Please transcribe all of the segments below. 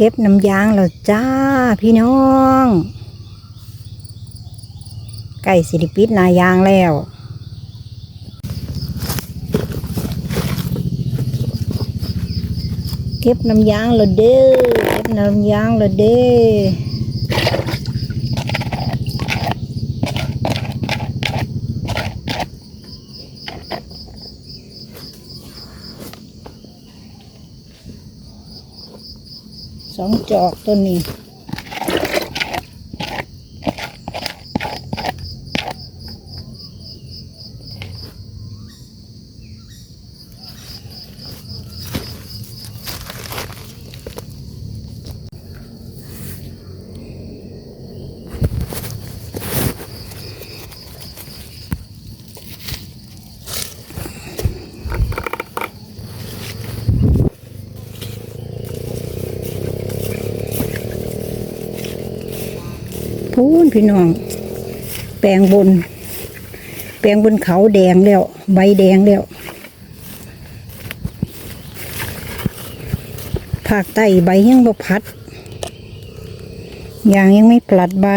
เก็บน้ำยางแล้วจ้าพี่น้องไก่สิริปิดนายางแล้วเก็บน้ำยางแล้วเด้อ เก็บน้ำยางแล้วเด้อ องจอกตัวนี้ พูนพี่น้อง แปลงบน แปลงบนเขาแดงแล้ว ใบแดงแล้วภาคใต้ใบยังบ่พัดยางยังไม่ปลัดใบ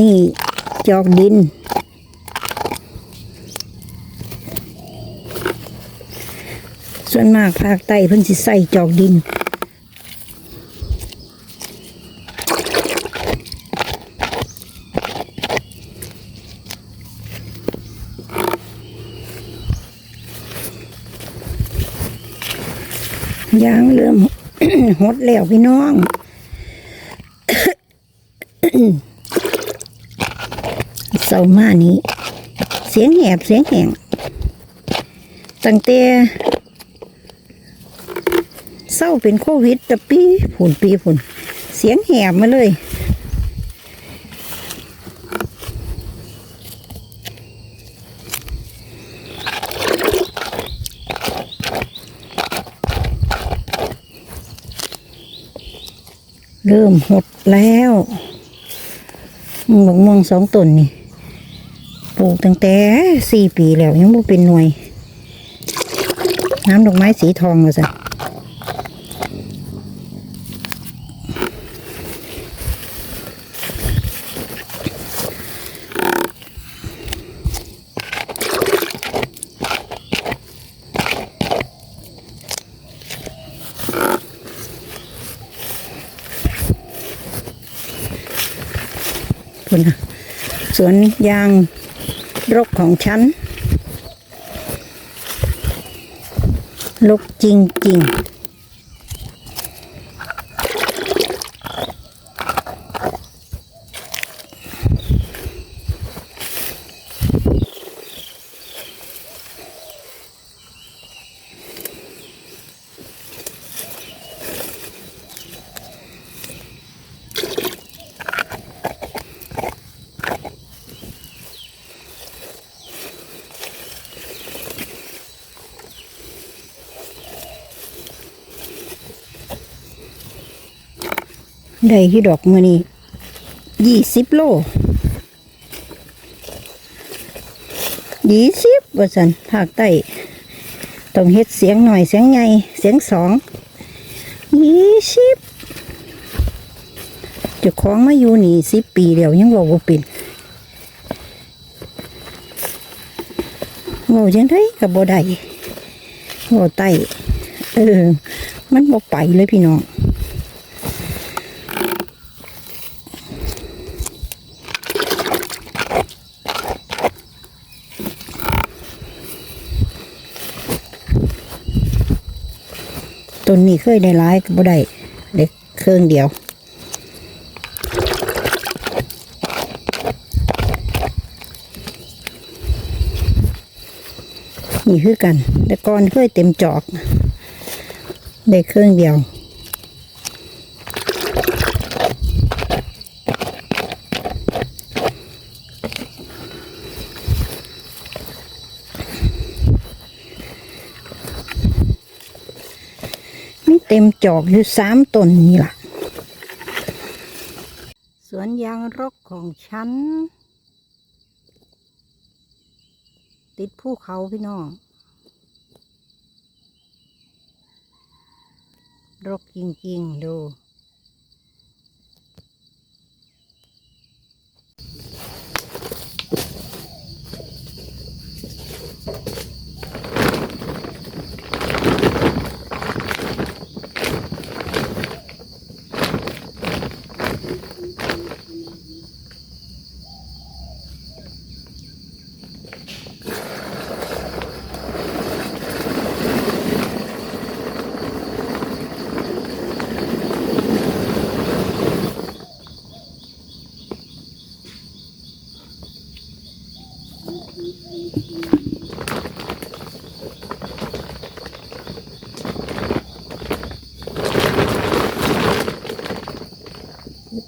นี่จอกดิน ส่วนมากภาคใต้เพิ่นสิใส่จอกดินยางเริ่มหดแล้วพี่น้องามานี้ เสียงแหบเสียงแหงตั้งแต่เศร้าเป็นโควิดแตะปีผุนปีผุนเสียงแหบมาเลยเริ่มหดแล้วมกม่วงสองต้นนี่ ลูกตั้งแต่สี่ปีแล้วยังบ่เป็นหน่วย น้ำดอกไม้สีทองเลยจ้ะคุณสวนยาง รกของฉันลกจริงๆ ได้ที่ดอกมือนี้ยี่สิบโลยี่สิบว่าสันภาคใต้ต้องเฮ็ดเสียงหน่อยเสียงใหญ่เสียงสองยี่สิบเจะคล้าของมาอยู่นี่สิบปีเดียวยังบอกว่าเป็นโง่ยังได้กับบ่ได้โง่ไต้เออ มันบ่ไปเลยพี่น้อง ต้นนี้เคยได้ร้ายก็บ่ได้เด็กเครื่องเดียว นี่คือกัน แต่ก่อนเคยเต็มจอก ได้เครื่องเดียว เต็มจอกอยู่สามต้นนี่ล่ะ สวนยางรกของฉัน ติดภูเขาพี่น้อง รกจริง ๆ ดู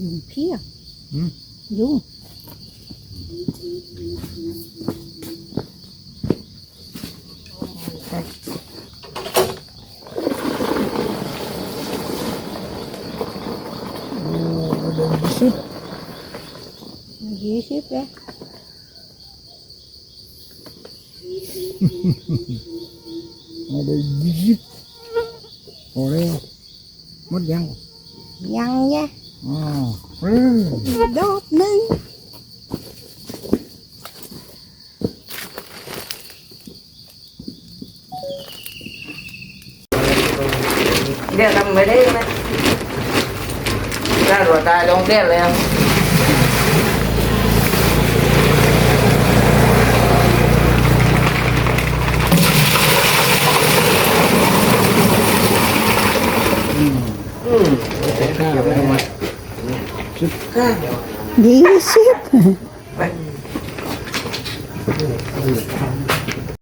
ยุงเพียบอืมยุงเดินสิบยี่สิบแล้วมาได้ยี่สิบพอแล้วหมดยัง ยังแย่อ๋อเฮ้ย ดอกหนึ่งเรียกทำไม่ได้ไหมถ้าตัวตายลงเรียกเลยครับ ข้าวไปมา สิ